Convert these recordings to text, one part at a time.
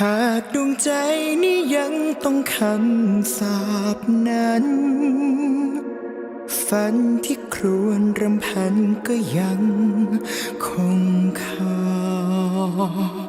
หากดวงใจนี้ยังต้องคำสาบนั้น ฝันที่ครวนรำพันก็ยังคงคา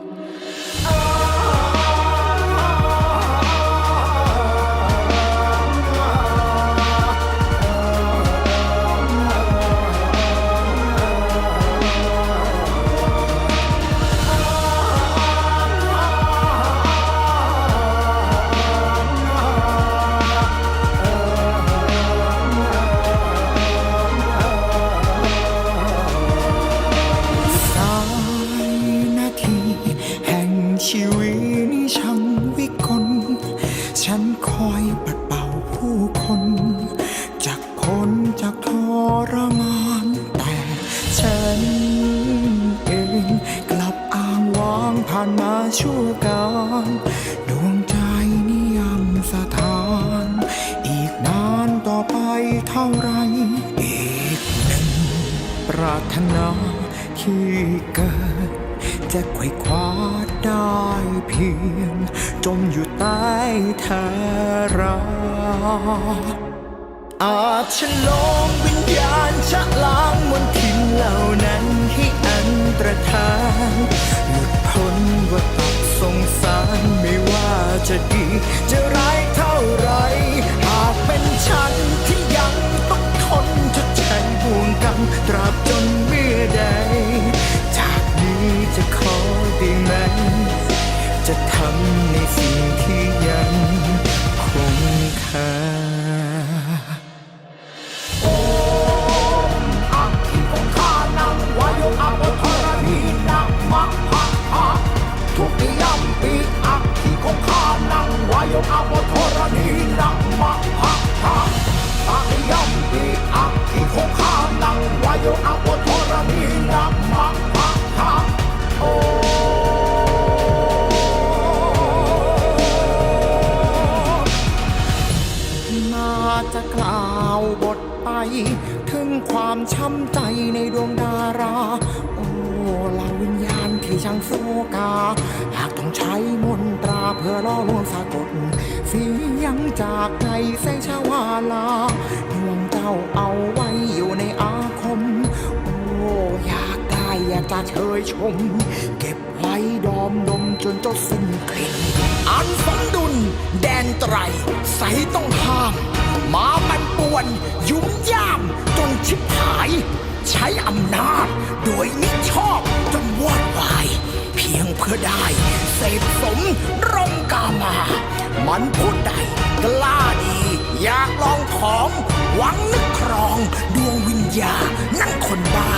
ปัดเป่าผู้คนจากพ้นจากทรมานแต่ฉันเองกลับอ้างว้างผ่านมาชั่วการดวงใจนิยมสถาน อีกนานต่อไปเท่าไร อีกหนึ่งปรารถนาที่เกิด จะไขว่คว้าได้เพียง จมอยู่ใต้เธอราอาจฉลองวิญญาณชะล้างมนทินเหล่านั้นให้อันตรธานหลุดพ้นว่าตับสงสารไม่ว่าจะดีจะร้ายเท่าไร หากเป็นฉันที่ยังต้องทนชดใช้บ่วงกรรมตราบจน บทไป ถึงความช้ำใจในดวงดารา โอ้เหล่าวิญญาณที่ช่างโซกา หากต้องใช้มนตราเพื่อล่อลวงสะกดเสียงจากในแสงชาวาลาดวงเจ้าเอาไว้อยู่ในอาคม โอ้อยากได้อยากจะเชยชม เก็บไว้ดอมดมจนเจ้าสิ้นกลิ่นอันสมดุลแดนไตรใสต้องห้าม มามันป่วน ยุ่มย่าม จนชิบหาย ใช้อำนาจ โดยมิชอบจนวอดวาย เพียงเพื่อได้ เสพสมรมกามา มันพูดได้กล้าดี อยากลองของ หวังนึกครอง ดวงวิญญาณนั่นคนบ้า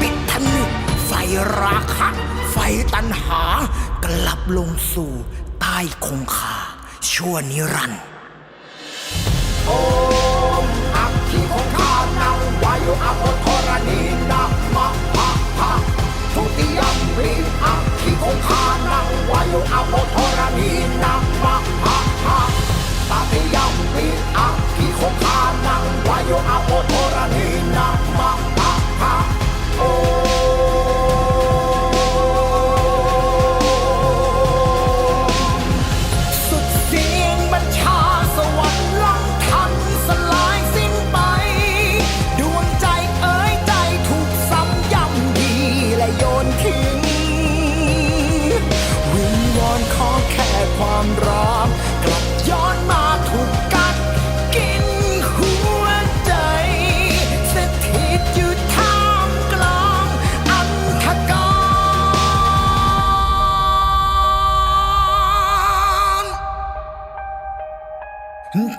ปิดทนึกไฟราคะไฟตัณหา กลับลงสู่ใต้คงคาชั่วนิรันดร์ มอักขิของข้านังวายุอาบธรณีนะมะพะพะทุติยมปีอักขิของข้านังวายุอาบธรณีนะมะ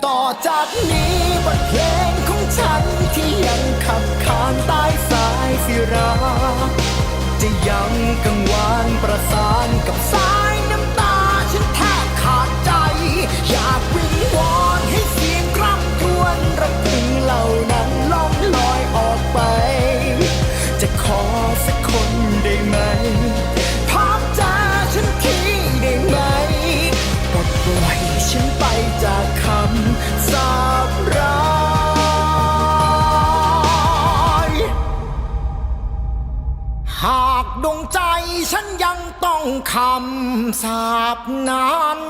ต่อจากนี้บทเพลงของฉันที่ยังขับขานใต้สายสิรา จะยังกังวานประสานกับสาย หากดวงใจฉันยังต้องคำสาบนั้น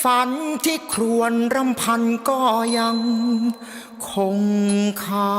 ฝันที่ครวนรำพันก็ยังคงคา